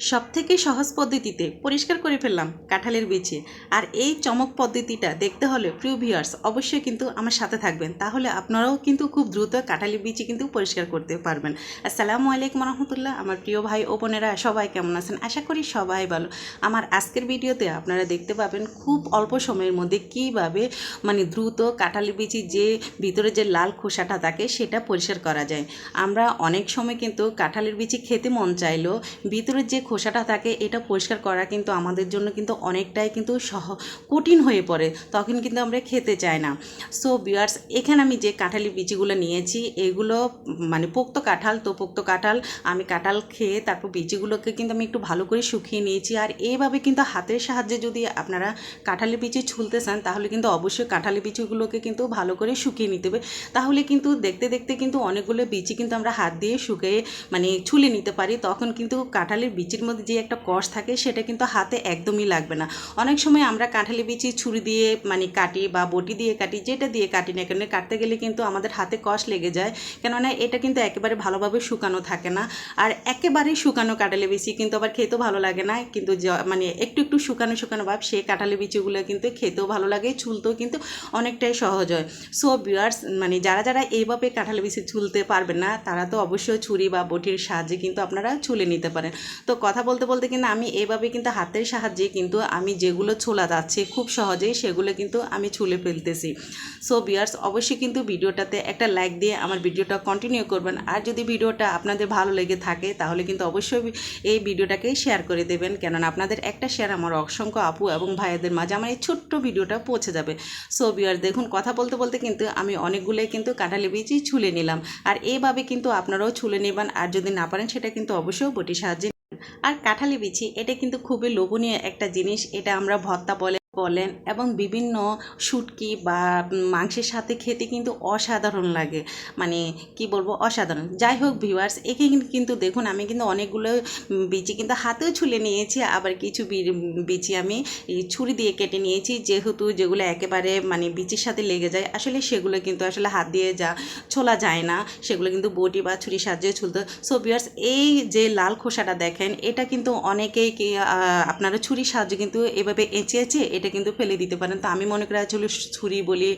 সব থেকে সহজ পদ্ধতিতে পরিষ্কার করে ফেললাম কাঁঠালের বিচি। আর এই চমক পদ্ধতিটা দেখতে হলে প্রিয় ভিউয়ার্স অবশ্যই কিন্তু আমার সাথে থাকবেন। তাহলে আপনারাও কিন্তু খুব দ্রুত কাঁঠালের বিচি কিন্তু পরিষ্কার করতে পারবেন। আসসালামু আলাইকুম রহমতুল্লাহ। আমার প্রিয় ভাই ও বোনেরা সবাই কেমন আছেন? আশা করি সবাই ভালো। আমার আজকের ভিডিওতে আপনারা দেখতে পাবেন খুব অল্প সময়ের মধ্যে কীভাবে মানে দ্রুত কাঁঠালের বিচি যে ভিতরে যে লাল খোসাটা থাকে সেটা পরিষ্কার করা যায়। আমরা অনেক সময় কিন্তু কাঁঠালের বিচি খেতে মন চাইলেও ভিতরে যে খোসাটা থাকে, এটা পরিষ্কার করা কিন্তু আমাদের জন্য কিন্তু অনেকটাই কিন্তু সহ, কঠিন হয়ে পড়ে। তখন কিন্তু আমরা খেতে চাই না। সো বিয়ার্স এখানে আমি যে কাঁঠালি বিচিগুলো নিয়েছি, এগুলো মানে পোক্ত কাঁঠাল, তো পোক্ত কাঁঠাল আমি কাঁঠাল খেয়ে তারপর বিচিগুলোকে কিন্তু আমি একটু ভালো করে শুকিয়ে নিয়েছি। আর এইভাবে কিন্তু হাতের সাহায্যে যদি আপনারা কাঁঠালি বিচি ছুলতে চান, তাহলে কিন্তু অবশ্যই কাঁঠালি বিচিগুলোকে কিন্তু ভালো করে শুকিয়ে নিতে হবে। তাহলে কিন্তু দেখতে দেখতে কিন্তু অনেকগুলো বিচি কিন্তু আমরা হাত দিয়ে শুকিয়ে মানে ছুলে নিতে পারি। তখন কিন্তু কাঁঠালের বিচির মধ্যে যে একটা কষ থাকে, সেটা কিন্তু হাতে একদমই লাগবে না। অনেক সময় আমরা কাঁঠালি বিচি ছুরি দিয়ে মানে কাটি বা বটি দিয়ে কাটি, যেটা দিয়ে কাটি না কেন, কাটতে গেলে কিন্তু আমাদের হাতে কষ লেগে যায়। কেননা এটা কিন্তু একেবারে ভালোভাবে শুকানো থাকে না। আর একেবারেই শুকানো কাঁঠালি বিচি কিন্তু আবার খেতেও ভালো লাগে না। কিন্তু মানে একটু একটু শুকানো শুকানো ভাব সেই কাঁঠালি বিচিগুলো কিন্তু খেতেও ভালো লাগে, ছুলতেও কিন্তু অনেকটাই সহজ হয়। সো বিয়ার্স মানে যারা যারা এইভাবে কাঁঠালি বিচি ছুলতে পারবেন না, তারা তো অবশ্যই ছুরি বা বটির সাহায্যে কিন্তু আপনারা ছুলে নিতে পারেন। তো কথা বলতে বলতে কিন্তু আমি এভাবে কিন্তু হাতের সাহায্যে কিন্তু আমি যেগুলো ছোলা যাচ্ছে খুব সহজেই সেগুলো কিন্তু আমি ছুলে ফেলতেছি। সো বিয়ার্স অবশ্যই কিন্তু ভিডিওটাতে একটা লাইক দিয়ে আমার ভিডিওটা কন্টিনিউ করবেন। আর যদি ভিডিওটা আপনাদের ভালো লেগে থাকে, তাহলে কিন্তু অবশ্যই এই ভিডিওটাকে শেয়ার করে দেবেন। কেননা আপনাদের একটা শেয়ার আমার অসংখ্য আপু এবং ভাইয়াদের মাঝে আমার এই ছোট্ট ভিডিওটা পৌঁছে যাবে। সো বিয়ার্স দেখুন, কথা বলতে বলতে কিন্তু আমি অনেকগুলোই কিন্তু কাঁঠালি বীজই ছুলে নিলাম। আর এইভাবে কিন্তু আপনারাও ছুলে নেবেন। আর যদি না পারেন, সেটা কিন্তু অবশ্যই বটির সাহায্যে আর কাঁঠালি বিচি এটা কিন্তু খুবই লোভনীয় একটা জিনিস এটা আমরা ভর্তা বলে বলেন এবং বিভিন্ন শুটকি বা মাংসের সাথে খেতে কিন্তু অসাধারণ লাগে। মানে কি বলব? অসাধারণ। যাই হোক ভিউয়ার্স এখানে কিন্তু দেখুন, আমি কিন্তু অনেকগুলো বিচি কিন্তু হাতেও ছুলে নিয়েছি, আবার কিছু বিচি আমি ছুরি দিয়ে কেটে নিয়েছি, যেহেতু যেগুলো একেবারে মানে বিচির সাথে লেগে যায়, আসলে সেগুলো কিন্তু আসলে হাত দিয়ে যা ছোলা যায় না, সেগুলো কিন্তু বটি বা ছুরির সাহায্যে ছুলতে। সো বিয়ার্স এই যে লাল খোসাটা দেখেন, এটা কিন্তু অনেকেই আপনারা ছুরির সাহায্যে কিন্তু এভাবে এঁচে এঁচে এটা কিন্তু ফেলে দিতে পারেন তো আমি মনে করি আসলে ছুরি বলি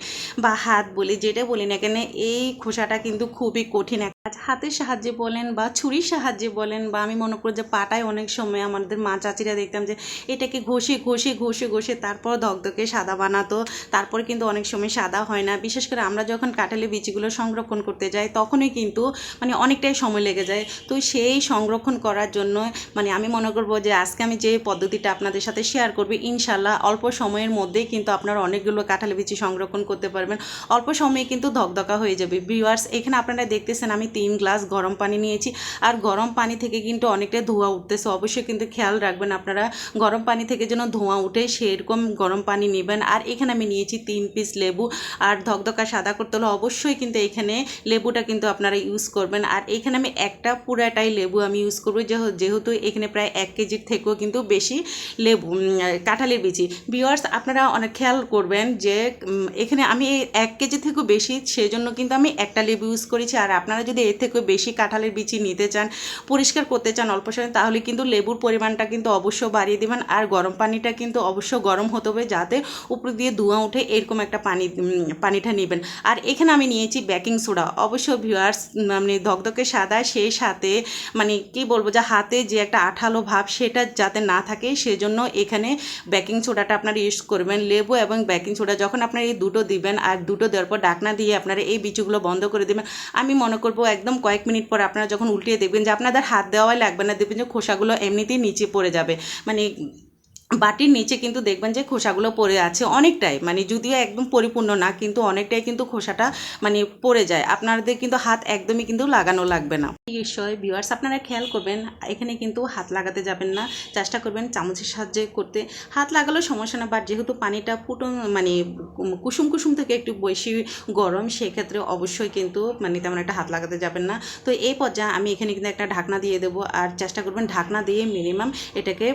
বা হাত বলি, যেটা বলি না কেন, এই খোসাটা কিন্তু খুবই কঠিন। হাতের সাহায্যে বলেন বা ছুরির সাহায্যে বলেন বা আমি মনে করি যে পাটায় অনেক সময় আমাদের মা চাচিরা দেখতাম যে এটাকে ঘষে ঘষে ঘষে ঘষে তারপর ধকধকে সাদা বানাতো। তারপর কিন্তু অনেক সময় সাদা হয় না। বিশেষ করে আমরা যখন কাঁঠালি বীজগুলো সংরক্ষণ করতে যাই, তখনই কিন্তু মানে অনেকটাই সময় লেগে যায়। তো সেই সংরক্ষণ করার জন্য মানে আমি মনে করব যে আজকে আমি যে পদ্ধতিটা আপনাদের সাথে শেয়ার করব ইনশাল্লাহ অল্প সময়ের মধ্যেই কিন্তু আপনারা অনেকগুলো কাঁঠালি বিচি সংরক্ষণ করতে পারবেন। অল্প সময়ে কিন্তু ধকধকা হয়ে যাবে। ভিউয়ার্স এখানে আপনারা দেখতেছেন আমি তিন গ্লাস গরম পানি নিয়েছি। আর গরম পানি থেকে কিন্তু অনেকটা ধোঁয়া উঠতেছে। অবশ্যই কিন্তু খেয়াল রাখবেন আপনারা। গরম পানি থেকে যেন ধোঁয়া উঠে, সেরকম গরম পানি নেবেন। আর এখানে আমি নিয়েছি তিন পিস লেবু। আর ধকধকা সাদা করতে হলে অবশ্যই কিন্তু এখানে লেবুটা কিন্তু আপনারা ইউজ করবেন। আর এখানে আমি একটা পুরাটাই লেবু আমি ইউজ করব। যেহ- যেহেতু এখানে প্রায় এক কেজির থেকেও কিন্তু বেশি লেবু কাঁঠালের বিচি। ভিওয়ার্স আপনারা অনেক খেয়াল করবেন যে এখানে আমি এক কেজি থেকেও বেশি, সেজন্য কিন্তু আমি একটা লেবু ইউজ করেছি। আর আপনারা যদি এর থেকেও বেশি কাঁঠালের বিচি নিতে চান, পরিষ্কার করতে চান অল্প সময়, তাহলে কিন্তু লেবুর পরিমাণটা কিন্তু অবশ্য বাড়িয়ে দেবেন। আর গরম পানিটা কিন্তু অবশ্য গরম হতে হবে যাতে উপর দিয়ে ধোঁয়া উঠে এরকম একটা পানি পানিটা নেবেন। আর এখানে আমি নিয়েছি বেকিং সোডা। অবশ্য ভিউয়ার্স মানে ধকধকে সাদা সেই সাথে মানে কি বলব, যে হাতে যে একটা আঠালো ভাব, সেটা যাতে না থাকে, সেজন্য এখানে বেকিং সোডাটা আপনারা ইউজ করবেন। লেবু এবং বেকিং সোডা যখন আপনারা এই দুটো দিবেন, আর দুটো দেওয়ার পর ডাকনা দিয়ে আপনারা এই বিচুগুলো বন্ধ করে দেবেন, আমি মনে করব একদম কয়েক মিনিট পর আপনারা যখন উল্টিয়ে দেখবেন যে আপনাদের হাত দেওয়াই লাগবে না, দেখবেন যে খোসাগুলো এমনিতেই নিচে পড়ে যাবে। মানে বাটির নিচে কিন্তু দেখবেন যে খোসাগুলো পড়ে আছে অনেকটাই। মানে যদিও একদম পরিপূর্ণ না, কিন্তু অনেকটাই কিন্তু খোসাটা মানে পড়ে যায়। আপনাদের কিন্তু হাত একদমই কিন্তু লাগানো লাগবে না। এই বিষয়ে ভিউয়ার্স আপনারা খেয়াল করবেন, এখানে কিন্তু হাত লাগাতে যাবেন না। চেষ্টা করবেন চামচের সাহায্যে করতে। হাত লাগালেও সমস্যা না বাট যেহেতু পানিটা ফুটো মানে কুসুম কুসুম থেকে একটু বেশি গরম, সেক্ষেত্রে অবশ্যই কিন্তু মানে তেমন একটা হাত লাগাতে যাবেন না। তো এই পর্যায়ে আমি এখানে কিন্তু একটা ঢাকনা দিয়ে দেবো, আর চেষ্টা করবেন ঢাকনা দিয়ে মিনিমাম এটাকে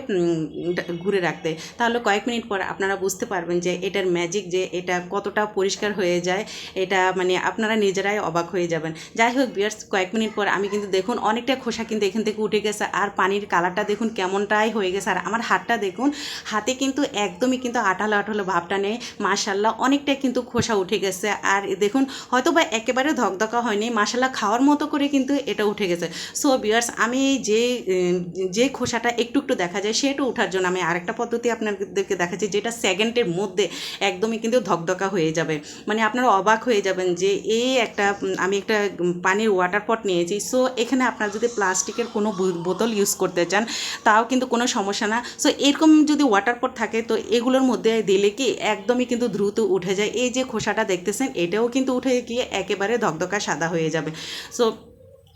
ঘুরে রাখতে, তাহলে কয়েক মিনিট পর আপনারা বুঝতে পারবেন যে এটার ম্যাজিক যে এটা কতটা পরিষ্কার হয়ে যায়, এটা মানে আপনারা নিজেরাই অবাক হয়ে যাবেন। যাই হোক বিয়ার্স কয়েক মিনিট পর আমি কিন্তু দেখুন অনেকটা খোসা কিন্তু এখান থেকে উঠে গেছে, আর পানির কালারটা দেখুন কেমনটাই হয়ে গেছে, আর আমার হাতটা দেখুন, হাতে কিন্তু একদমই কিন্তু আঠালো আঠালো ভাবটা নেই মাশাল্লাহ অনেকটা কিন্তু খোসা উঠে গেছে, আর দেখুন হয়তো বা একেবারে ধকধকা হয়নি মাশাল্লাহ খাওয়ার মতো করে কিন্তু এটা উঠে গেছে। সো বিয়ার্স আমি যে যে খোসাটা একটু একটু দেখা যায়, সেটা ওঠার জন্য আমি আরেকটা পদ্ধতি আপনাদেরকে দেখাচ্ছি, যেটা সেকেন্ডের মধ্যে একদমই কিন্তু ধকধকা হয়ে যাবে। মানে আপনারা অবাক হয়ে যাবেন যে এই একটা, আমি একটা পানির ওয়াটার পট নিয়েছি সো এখানে আপনার যদি প্লাস্টিকের কোনো বোতল ইউজ করতে চান, তাও কিন্তু কোনো সমস্যা না। সো এরকম যদি ওয়াটার পট থাকে, তো এগুলোর মধ্যে দিলে কি একদমই কিন্তু দ্রুত উঠে যায়। এই যে খোসাটা দেখতেছেন, এটাও কিন্তু উঠে গিয়ে একেবারে ধকধকা সাদা হয়ে যাবে। সো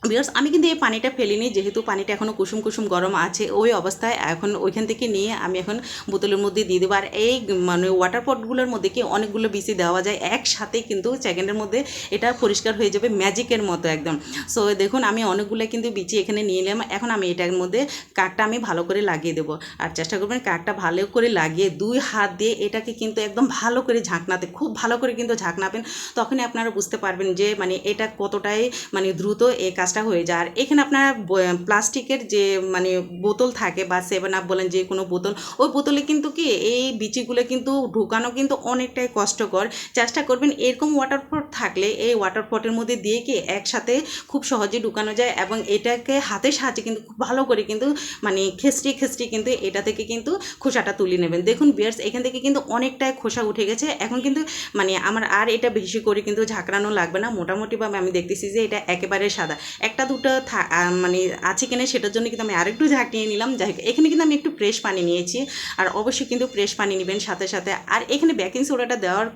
বিকজ আমি কিন্তু এই পানিটা ফেলিনি, যেহেতু পানিটা এখনও কুসুম কুসুম গরম আছে, ওই অবস্থায় এখন ওইখান থেকে নিয়ে আমি এখন বোতলের মধ্যে দিয়ে দেবো। আর এই মানে ওয়াটার পটগুলোর মধ্যে কি অনেকগুলো বিচি দেওয়া যায়, একসাথে কিন্তু সেকেন্ডের মধ্যে এটা পরিষ্কার হয়ে যাবে ম্যাজিকের মতো একদম। সো দেখুন, আমি অনেকগুলো কিন্তু বিচি এখানে নিয়ে নিলাম, এখন আমি এটার মধ্যে কাঠটা আমি ভালো করে লাগিয়ে দেবো। আর চেষ্টা করবেন কাঠটা ভালো করে লাগিয়ে দুই হাত দিয়ে এটাকে কিন্তু একদম ভালো করে ঝাঁকনাতে, খুব ভালো করে কিন্তু ঝাঁকনাবেন, তখনই আপনারা বুঝতে পারবেন যে মানে এটা কতটাই মানে দ্রুত এই কাজটা হয়ে যায়। আর এখানে আপনারা প্লাস্টিকের যে মানে বোতল থাকে বা সেভেন আপ বলেন যে কোনো বোতল, ওই বোতলে কিন্তু কি, এই বিচিগুলো কিন্তু ঢুকানো কিন্তু অনেকটাই কষ্টকর। চেষ্টা করবেন এরকম ওয়াটার পট থাকলে এই ওয়াটার পটের মধ্যে দিয়ে কি একসাথে খুব সহজে ঢুকানো যায় এবং এটাকে হাতের সাহায্যে কিন্তু খুব ভালো করে কিন্তু মানে খেসড়ি খেসড়ি কিন্তু এটা থেকে কিন্তু খোসাটা তুলে নেবেন। দেখুন বিয়ার্স এখান থেকে কিন্তু অনেকটাই খোসা উঠে গেছে। এখন কিন্তু মানে আমার আর এটা বেশি করে কিন্তু ঝাঁকড়ানো লাগবে না। মোটামুটিভাবে আমি দেখতেছি যে এটা একেবারে সাদা। একটা দুটো মানে আছে কিনা সেটার জন্য কিন্তু আমি আরেকটু ঝাঁকিয়ে নিলাম। যাই এখানে কিন্তু আমি একটু ফ্রেশ পানি নিয়েছি। আর অবশ্যই কিন্তু ফ্রেশ পানি নেবেন সাথে সাথে। আর এখানে বেকিং সোডাটা দেওয়ার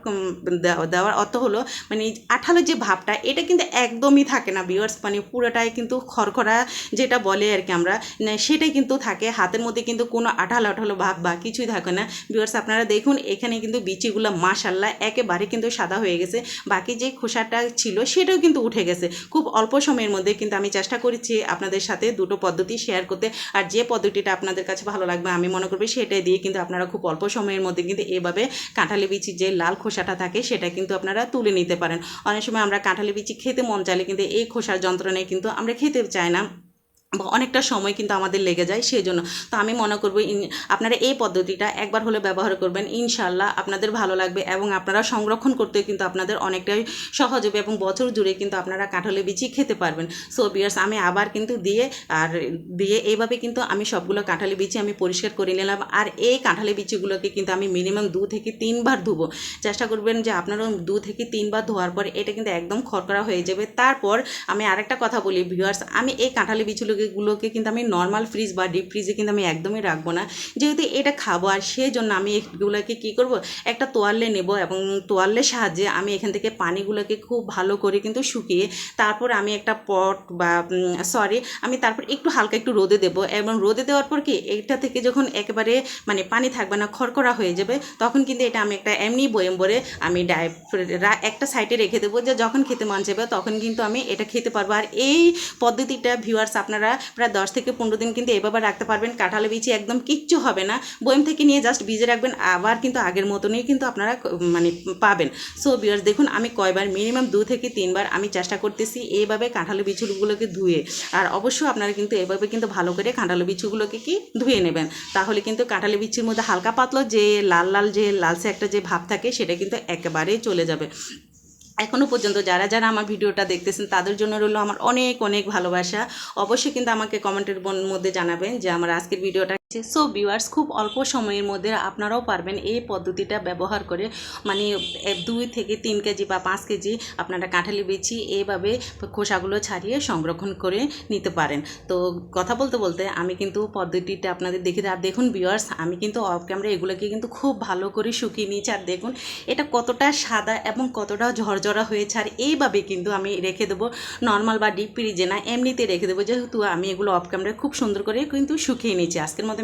দেওয়া- দেওয়ার অর্থ হলো মানে এই আঠালো যে ভাবটা, এটা কিন্তু একদমই থাকে না বিয়ার্স মানে পুরোটাই কিন্তু খড়খড়া যেটা বলে আর কি আমরা সেটাই কিন্তু থাকে। হাতের মধ্যে কিন্তু কোনো আঠালো আঠালো ভাব বা কিছুই থাকে না। বিয়ার্স আপনারা দেখুন, এখানে কিন্তু বিচিগুলো মাশাল্লাহ একেবারে কিন্তু সাদা হয়ে গেছে। বাকি যে খোসাটা ছিল, সেটাও কিন্তু উঠে গেছে। খুব অল্প সময়ের মধ্যে কিন্তু আমি চেষ্টা করেছি আপনাদের সাথে দুটো পদ্ধতি শেয়ার করতে। আর যে পদ্ধতিটা আপনাদের কাছে ভালো লাগবে, আমি মনে করব সেটাই দিয়ে কিন্তু আপনারা খুব অল্প সময়ের মধ্যে কিন্তু এভাবে কাঁঠালি বিচি যে লাল খোসাটা থাকে, সেটা কিন্তু আপনারা তুলে নিতে পারেন। অনেক সময় আমরা কাঁঠালি বিচি খেতে মন চাইলে কিন্তু এই খোসার যন্ত্রণায় কিন্তু আমরা খেতে চাই না। অনেকটা সময় কিন্তু আমাদের লেগে যায় সেই জন্য তো আমি মনে করব আপনারা এই পদ্ধতিটা একবার হলে ব্যবহার করবেন। ইনশাল্লাহ আপনাদের ভালো লাগবে এবং আপনারা সংরক্ষণ করতে কিন্তু আপনাদের অনেকটাই সহজ হবে এবং বছর জুড়ে কিন্তু আপনারা কাঁঠালে বিচি খেতে পারবেন। সো বিয়ার্স আমি আবার কিন্তু দিয়ে, আর দিয়ে এইভাবে কিন্তু আমি সবগুলো কাঁঠালি বিচি আমি পরিষ্কার করে নিলাম। আর এই কাঁঠালি বিচিগুলোকে কিন্তু আমি মিনিমাম দু থেকে তিনবার ধুবো। চেষ্টা করবেন যে আপনারা দু থেকে তিনবার ধোয়ার পর এটা কিন্তু একদম খরকরা হয়ে যাবে। তারপর আমি আরেকটা কথা বলি ভিউয়ার্স আমি এই কাঁঠালি বিচুগুলোকে গুলোকে কিন্তু আমি নর্মাল ফ্রিজ বা ডিপ ফ্রিজে কিন্তু আমি একদমই রাখব না। যেহেতু এটা খাব আর সেই জন্য আমি এগুলোকে কী করব? একটা তোয়ালে নেব এবং তোয়ালের সাহায্যে আমি এখান থেকে পানিগুলোকে খুব ভালো করে কিন্তু শুকিয়ে তারপর আমি একটা পট বা সরি আমি তারপর একটু হালকা একটু রোদে দেবো এবং রোদে দেওয়ার পর কি এটা থেকে যখন একেবারে মানে পানি থাকবে না, খড়খড়া হয়ে যাবে, তখন কিন্তু এটা আমি একটা এমনি বয়েম ভরে আমি ডাই একটা সাইডে রেখে দেবো যে যখন খেতে মন যাবে তখন কিন্তু আমি এটা খেতে পারব। আর এই পদ্ধতিটা ভিউয়ার্স আপনারা প্রায় দশ থেকে পনেরো দিন কিন্তু এভাবে রাখতে পারবেন। কাঁঠালে বিচি একদম কিচ্ছু হবে না। বয়েম থেকে নিয়ে জাস্ট ভিজে রাখবেন। আবার কিন্তু আগের মতনই কিন্তু আপনারা মানে পাবেন। সো ভিউয়ার্স দেখুন, আমি কয়বার মিনিমাম দু থেকে তিনবার আমি চেষ্টা করতেছি এইভাবে কাঁঠালে বিছুগুলোকে ধুয়ে। আর অবশ্যই আপনারা কিন্তু এভাবে কিন্তু ভালো করে কাঁঠালে বিছুগুলোকে কি ধুয়ে নেবেন। তাহলে কিন্তু কাঁঠালে বিচির মধ্যে হালকা পাতলা যে লাল লাল যে লালসে একটা যে ভাব থাকে, সেটা কিন্তু একেবারেই চলে যাবে। এখনও পর্যন্ত যারা যারা আমার ভিডিওটা দেখতেছেন, তাদের জন্য রইল আমার অনেক অনেক ভালোবাসা। অবশ্যই কিন্তু আমাকে কমেন্টের মধ্যে জানাবেন যে আমার আজকের ভিডিওটা সো ভিউয়ার্স খুব অল্প সময়ের মধ্যে আপনারাও পারবেন এই পদ্ধতিটা ব্যবহার করে। মানে দুই থেকে তিন কেজি বা পাঁচ কেজি আপনারা কাঁঠালি বিচি এইভাবে খোসাগুলো ছাড়িয়ে সংরক্ষণ করে নিতে পারেন। তো, কথা বলতে বলতে আমি কিন্তু পদ্ধতিটা আপনাদের দেখে। আর দেখুন ভিউয়ার্স আমি কিন্তু অফ ক্যামেরা এগুলোকে কিন্তু খুব ভালো করে শুকিয়ে নিয়েছি। আর দেখুন, এটা কতটা সাদা এবং কতটা ঝরঝরা হয়েছে। আর এইভাবে কিন্তু আমি রেখে দেবো। নর্মাল বা ডিপ ফ্রিজে না এমনিতে রেখে দেবো। যেহেতু আমি এগুলো অফ ক্যামেরায় খুব সুন্দর করে কিন্তু শুকিয়ে নিয়েছি। আজকের মধ্যে